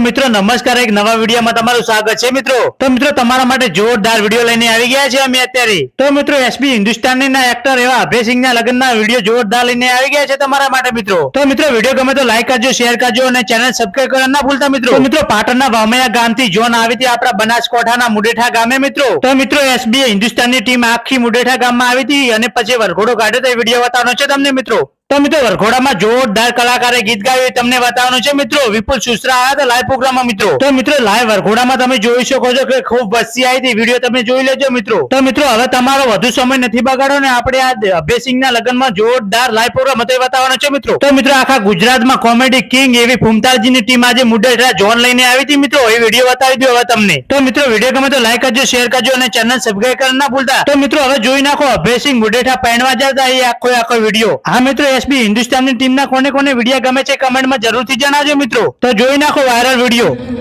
મિત્રો, નમસ્કાર, એક નવા વિડીયોમાં તમારું સ્વાગત છે મિત્રો. તો મિત્રો, તમારા માટે જોરદાર વીડિયો લઈને આવી ગયા છે અમે અત્યારે. તો મિત્રો, એસપી હિન્દુસ્તાની ના એક્ટર એવા અભયસિંહ ના લગ્નના વીડિયો જોરદાર લઈને આવી ગયા છે તમારા માટે મિત્રો. તો મિત્રો, વીડિયો ગમે તો લાઈક કરજો શેર કરજો અને ચેનલ સબસ્ક્રાઈબ કરવા ના ભૂલતા મિત્રો. મિત્રો, પાટણના વામૈયા ગામથી જોન આવી હતી આપણા બનાસકોઠાના મુડેઠા ગામે મિત્રો. તો મિત્રો એસબી હિન્દુસ્તાનની ટીમ આખી મુડેઠા ગામમાં આવી હતી અને પછી વરઘોડો કાઢ્યો તો એ વીડિયો બતાવવાનો છે તમને મિત્રો. તો મિત્રો, વરઘોડામાં જોરદાર કલાકારે ગીત ગાયું તમને બતાવવાનું છે. મિત્રો, વિપુલ સુસરા આવ્યા હતા લાઈવ પ્રોગ્રામમાં મિત્રો. તો મિત્રો લાઈવ વરઘોડામાં તમે જોઈ શકો છો કે ખૂબ વસ્તી આવી હતી. વીડિયો તમે જોઈ લેજો, મિત્રો. તો મિત્રો, હવે તમારો વધુ સમય નથી બગાડો ને આપણે આ અભયસિંહના લગ્નમાં જોરદાર લાઈવ પ્રોગ્રામ હતો બતાવવાનો છે, મિત્રો. તો મિત્રો, આખા ગુજરાતમાં કોમેડી કિંગ એવી ફૂમતાલજીની ટીમ આજે મુડેઠા જોન લઈને આવી હતી, મિત્રો. એ વીડિયો બતાવી દો હવે તમને. તો મિત્રો, વીડિયો ગમે તો લાઈક કરજો શેર કરજો અને ચેનલ સબસ્ક્રાઈબ કરવા ના ભૂલતા. તો મિત્રો, હવે જોઈ નાખો, અભયસિંહ મુડેઠા પહેણવા જતા એ આખો આખો વીડિયો. હા, મિત્રો એસબી હિન્દુસ્તાનની ટીમના કોને કોને વીડિયો ગમે છે કમેન્ટમાં જરૂરથી જણાવજો મિત્રો. તો જોઈ નાખો વાયરલ વીડિયો